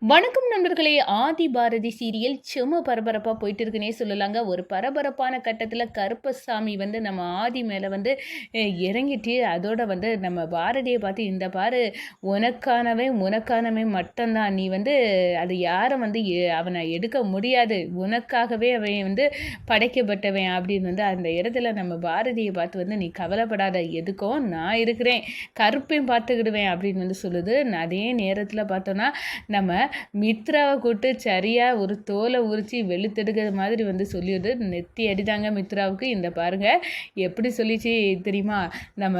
வணக்கம் நண்பர்களே ஆதி பாரதி சீரியல் சும்மா பரபரப்பாக போயிட்டு இருக்குன்னே சொல்லலாங்க. ஒரு பரபரப்பான கட்டத்தில் கருப்பசாமி வந்து நம்ம ஆதி மேலே வந்து இறங்கிட்டு அதோட வந்து நம்ம பாரதியை பார்த்து இந்த பாரு உனக்கானவே உனக்கானவே மட்டும்தான். நீ வந்து அது யாரை வந்து எ- அவனை எடுக்க முடியாது. உனக்காகவே அவன் வந்து படைக்கப்பட்டவன் அப்படின்னு வந்து அந்த இடத்துல நம்ம பாரதியை பார்த்து வந்து நீ கவலைப்படாத. எதுக்கும் நான் இருக்கிறேன். கருப்பையும் பார்த்துக்கிடுவேன். அப்படின்னு வந்து சொல்லுது. அதே நேரத்தில் பார்த்தோன்னா நம்ம மித்ராவை கூட்டு சரியாக ஒரு தோலை உரிச்சு வெளுத்தெடுக்கிற மாதிரி வந்து சொல்லிடுது. நெத்தி அடிதாங்க மித்ராவுக்கு. இந்த பாருங்க எப்படி சொல்லிச்சு தெரியுமா? நம்ம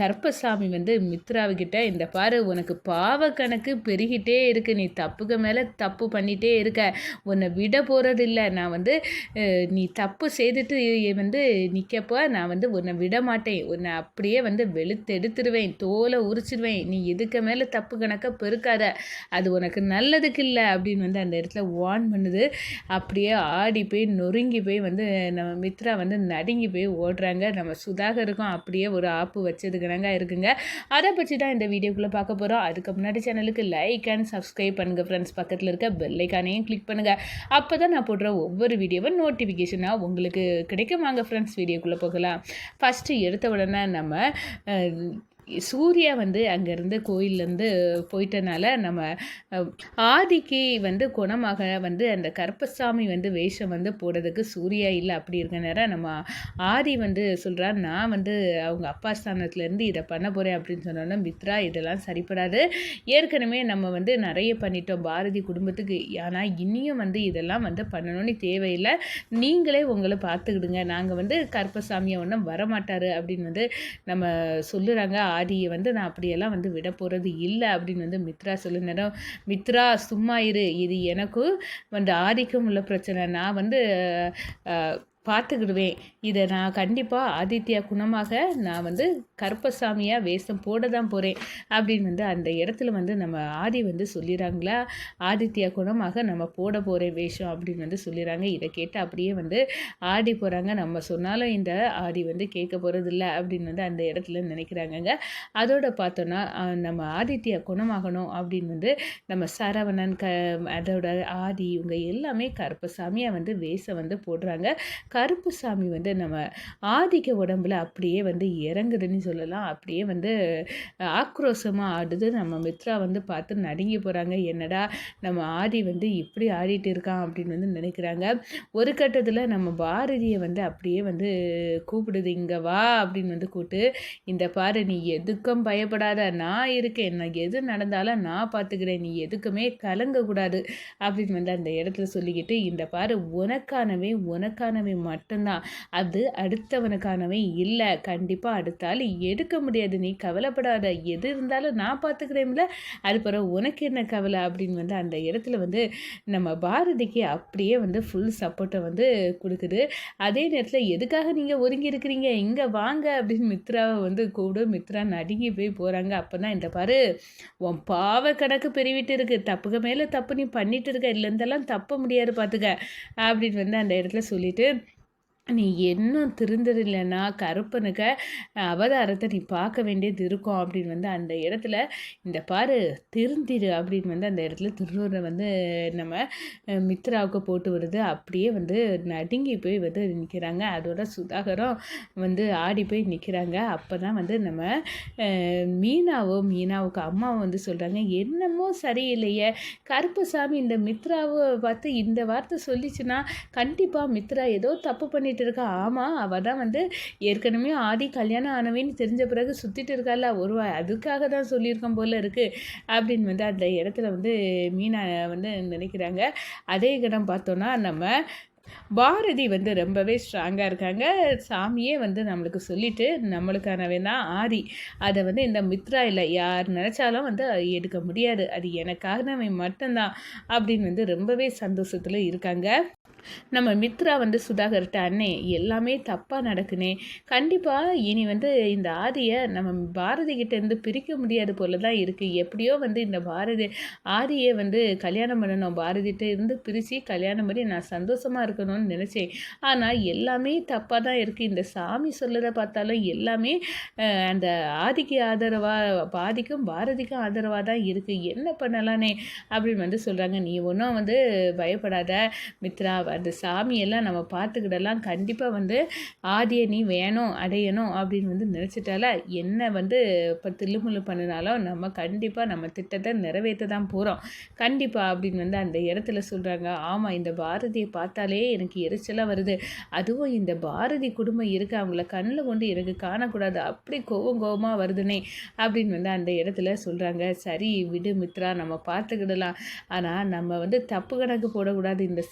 கருப்பசாமி வந்து மித்ராவுக்கிட்ட இந்த பாரு உனக்கு பாவ கணக்கு பெருகிட்டே இருக்கு. நீ தப்புக்கு மேலே தப்பு பண்ணிகிட்டே இருக்க. உன்னை விட போகிறதில்ல நான் வந்து நீ தப்பு செய்துட்டு வந்து நிற்கப்போ நான் வந்து உன்னை விட மாட்டேன். உன்னை அப்படியே வந்து வெளுத்தெடுத்துருவேன். தோலை உரிச்சிடுவேன் நீ எதுக்கு மேலே தப்பு கணக்கை பெருக்காத. அது உனக்கு நல்லதுக்கு இல்லை அப்படின்னு வந்து அந்த இடத்துல வார்ன் பண்ணுது. அப்படியே ஆடி போய் நொறுங்கி போய் வந்து நம்ம மித்ரா வந்து நடுங்கி போய் ஓடுறாங்க. நம்ம சுதாகருக்கும் அப்படியே ஒரு ஆப்பு வச்சதுக்குனாங்க இருக்குங்க. அதை பற்றி தான் இந்த வீடியோக்குள்ளே பார்க்க போகிறோம் அதுக்கு முன்னாடி சேனலுக்கு லைக் அண்ட் சப்ஸ்கிரைப் பண்ணுங்கள் ஃப்ரெண்ட்ஸ் பக்கத்தில் இருக்க பெல்லைக்கானையும் கிளிக் பண்ணுங்கள் அப்போ தான் நான் போடுற ஒவ்வொரு வீடியோவும் நோட்டிஃபிகேஷனாக உங்களுக்கு கிடைக்கும் வாங்க ஃப்ரெண்ட்ஸ் வீடியோக்குள்ளே போகலாம். ஃபஸ்ட்டு எடுத்த உடனே நம்ம சூர்யா வந்து அங்கேருந்து கோயிலேருந்து போயிட்டனால நம்ம ஆதிக்கு வந்து குணமாக வந்து அந்த கருப்பசாமி வந்து வேஷம் வந்து போடுறதுக்கு சூர்யா இல்லை அப்படி இருக்க நேரம் நம்ம ஆதி வந்து சொல்கிறா நான் வந்து அவங்க அப்பா ஸ்தானத்துலேருந்து இதை பண்ண போகிறேன் அப்படின்னு சொன்னோன்னா மித்ரா இதெல்லாம் சரிப்படாது. ஏற்கனவே நம்ம வந்து நிறைய பண்ணிட்டோம் பாரதி குடும்பத்துக்கு. ஆனால் இனியும் வந்து இதெல்லாம் வந்து பண்ணணும்னு தேவையில்லை. நீங்களே உங்களை பார்த்துக்கிடுங்க. நாங்கள் வந்து கருப்பசாமியை ஒன்றும் வரமாட்டார் அப்படின்னு வந்து நம்ம சொல்லுறாங்க. ஆதியை வந்து நான் அப்படியெல்லாம் வந்து விட போகிறது இல்லை அப்படின்னு வந்து மித்ரா சொல்லுனதும் மித்ரா சும்மா இரு. இது எனக்கும் வந்து ஆதிக்கும் உள்ள பிரச்சனை. நான் வந்து பார்த்துக்கிடுவேன் இதை நான் கண்டிப்பாக ஆதித்யா குணமாக நான் வந்து கருப்பசாமியாக வேஷம் போட தான் போகிறேன் அப்படின்னு வந்து அந்த இடத்துல வந்து நம்ம ஆதி வந்து சொல்லிடுறாங்களா ஆதித்யா குணமாக நம்ம போட போகிறேன் வேஷம் அப்படின்னு வந்து சொல்லிடுறாங்க இதை கேட்டு அப்படியே வந்து ஆடி போகிறாங்க நம்ம சொன்னாலும் இந்த ஆதி வந்து கேட்க போகிறதில்ல அப்படின்னு வந்து அந்த இடத்துல நினைக்கிறாங்கங்க. அதோட பார்த்தோன்னா நம்ம ஆதித்யா குணமாகணும் அப்படின்னு வந்து நம்ம சரவணன் க அதோட ஆதி இவங்க எல்லாமே கருப்பசாமியாக வந்து வேஷம் வந்து போடுறாங்க. கருப்புசாமி வந்து நம்ம ஆதிக்க உடம்புல அப்படியே வந்து இறங்குதுன்னு சொல்லலாம். அப்படியே வந்து ஆக்ரோஷமாக ஆடுது. நம்ம மித்ரா வந்து பார்த்து நடுங்கி போகிறாங்க என்னடா நம்ம ஆதி வந்து இப்படி ஆடிட்டு இருக்கான் அப்படின்னு வந்து நினைக்கிறாங்க. ஒரு கட்டத்தில் நம்ம பாரதியை வந்து அப்படியே வந்து கூப்பிடுது இங்கே வா அப்படின்னு வந்து கூப்பிட்டு இந்த பாரு நீ எதுக்கும் பயப்படாத. நான் இருக்கேன். நான் எது நடந்தாலும் நான் பார்த்துக்கிறேன். நீ எதுக்குமே கலங்கக்கூடாது. அப்படின்னு வந்து அந்த இடத்துல சொல்லிக்கிட்டு இந்த பாரு உனக்கானவே உனக்கானவே மட்டும்தான். அது அடுத்தவனுக்கானவை இல்லை. கண்டிப்பாக அடுத்தால் எடுக்க முடியாது. நீ கவலைப்படாத. எது இருந்தாலும் நான் பார்த்துக்கிறேன்ல அது பிறகு உனக்கு என்ன கவலை? அப்படின்னு வந்து அந்த இடத்துல வந்து நம்ம பாரதிக்கு அப்படியே வந்து ஃபுல் சப்போர்ட்டை வந்து கொடுக்குது. அதே நேரத்தில் எதுக்காக நீங்கள் ஒதுங்கி இருக்கிறீங்க? இங்கே வாங்க அப்படின்னு மித்ராவை வந்து கூப்பிடு மித்ரா நடுங்கி போய் போகிறாங்க அப்போ தான் இந்த பாரு உன் பாவ கணக்கு பெருவிட்டு இருக்கு. தப்புக்கு மேலே தப்பு நீ பண்ணிட்டு இருக்க. இல்லைந்தெல்லாம் தப்ப முடியாது பார்த்துக்க அப்படின்னு வந்து அந்த இடத்துல சொல்லிட்டு நீ இன்னும் திருந்ததில்லைன்னா கருப்பனுக்கு அவதாரத்தை நீ பார்க்க வேண்டியது இருக்கும் அப்படின்னு வந்து அந்த இடத்துல இந்த பாரு திருந்திரு அப்படின்னு வந்து அந்த இடத்துல திருநூரை வந்து நம்ம மித்ராவுக்கு போட்டு வருது அப்படியே வந்து நடுங்கி போய் வந்து நிற்கிறாங்க அதோட சுதாகரம் வந்து ஆடி போய் நிற்கிறாங்க அப்போ தான் வந்து நம்ம மீனாவோ மீனாவுக்கு அம்மாவும் வந்து சொல்கிறாங்க என்னமோ சரியில்லையே. கருப்புசாமி இந்த மித்ராவை பார்த்து இந்த வார்த்தை சொல்லிச்சுன்னா கண்டிப்பாக மித்ரா ஏதோ தப்பு சொல்லிட்டு இருக்கா ஆமாம் அவள் தான் வந்து ஏற்கனவே ஆதி கல்யாணம் ஆனவேன்னு தெரிஞ்ச பிறகு சுற்றிட்டு இருக்காள் ஒரு அதுக்காக தான் சொல்லியிருக்கோம் போல இருக்குது அப்படின்னு வந்து அந்த இடத்துல வந்து மீனா வந்து நினைக்கிறாங்க. அதே இடம் பார்த்தோன்னா நம்ம பாரதி வந்து ரொம்பவே ஸ்ட்ராங்காக இருக்காங்க. சாமியே வந்து நம்மளுக்கு சொல்லிட்டு நம்மளுக்கானவன் தான் ஆதி. அதை வந்து இந்த மித்ரா இல்லை யார் நினச்சாலும் வந்து எடுக்க முடியாது. அது எனக்காகவே மட்டும்தான் அப்படின்னு வந்து ரொம்பவே சந்தோஷத்தில் இருக்காங்க. நம்ம மித்ரா வந்து சுதாகர்கிட்ட அண்ணே எல்லாமே தப்பாக நடக்குனே. கண்டிப்பாக இனி வந்து இந்த ஆதியை நம்ம பாரதி கிட்டேருந்து பிரிக்க முடியாது போல தான் இருக்குது எப்படியோ வந்து இந்த பாரதி ஆதியை வந்து கல்யாணம் பண்ணணும். பாரதிகிட்ட இருந்து பிரித்து கல்யாணம் பண்ணி நான் சந்தோஷமாக இருக்கணும்னு நினச்சேன். ஆனால் எல்லாமே தப்பாக தான் இருக்குது இந்த சாமி சொல்லுறத பார்த்தாலும் எல்லாமே அந்த ஆதிக்கு ஆதரவாக பாதிக்கும் பாரதிக்கும் ஆதரவாக தான் இருக்குது என்ன பண்ணலானே? அப்படின்னு வந்து சொல்கிறாங்க நீ ஒன்றும் வந்து பயப்படாத மித்ரா. அந்த சாமியெல்லாம் நம்ம பார்த்துக்கிடலாம். கண்டிப்பாக வந்து ஆதியை நீ வேணும் அடையணும் அப்படின்னு வந்து நினச்சிட்டால என்ன வந்து இப்போ தில்லுமுள்ளு பண்ணினாலும் நம்ம கண்டிப்பாக நம்ம திட்டத்தை நிறைவேற்ற தான் போகிறோம் கண்டிப்பாக அப்படின்னு வந்து அந்த இடத்துல சொல்கிறாங்க ஆமாம் இந்த பாரதியை பார்த்தாலே எனக்கு எரிச்சலாக வருது. அதுவும் இந்த பாரதி குடும்பம் இருக்கு. அவங்கள கண்ணில் கொண்டு எனக்கு காணக்கூடாது. அப்படி கோவம் கோவமாக வருதுனே அப்படின்னு வந்து அந்த இடத்துல சொல்கிறாங்க சரி விடு மித்ரா நம்ம பார்த்துக்கிடலாம். ஆனால் நம்ம வந்து தப்பு கணக்கு போடக்கூடாது. இந்த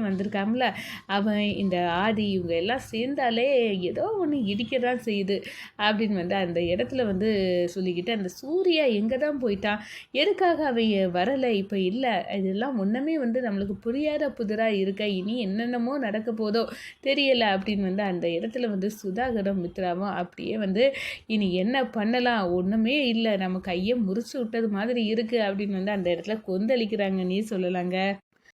சரவணன்னி வந்திருக்காங்கள அவன் இந்த ஆதி இவங்க எல்லாம் சேர்ந்தாலே ஏதோ ஒன்று இடிக்க தான் செய்யுது அப்படின்னு வந்து அந்த இடத்துல வந்து சொல்லிக்கிட்டு அந்த சூர்யா எங்கே தான் போயிட்டான் எதுக்காக அவன் வரலை இப்போ இல்லை இதெல்லாம் ஒன்றுமே வந்து நம்மளுக்கு புரியாத புதிராக இருக்க இனி என்னென்னமோ நடக்க போதோ தெரியலை அப்படின்னு வந்து அந்த இடத்துல வந்து சுதாகரம் மித்ராவும் அப்படியே வந்து இனி என்ன பண்ணலாம் ஒன்றுமே இல்லை நம்ம கையை முறிச்சு விட்டது மாதிரி இருக்குது அப்படின்னு வந்து அந்த இடத்துல கொந்தளிக்கிறாங்கன்னே சொல்லலாங்க.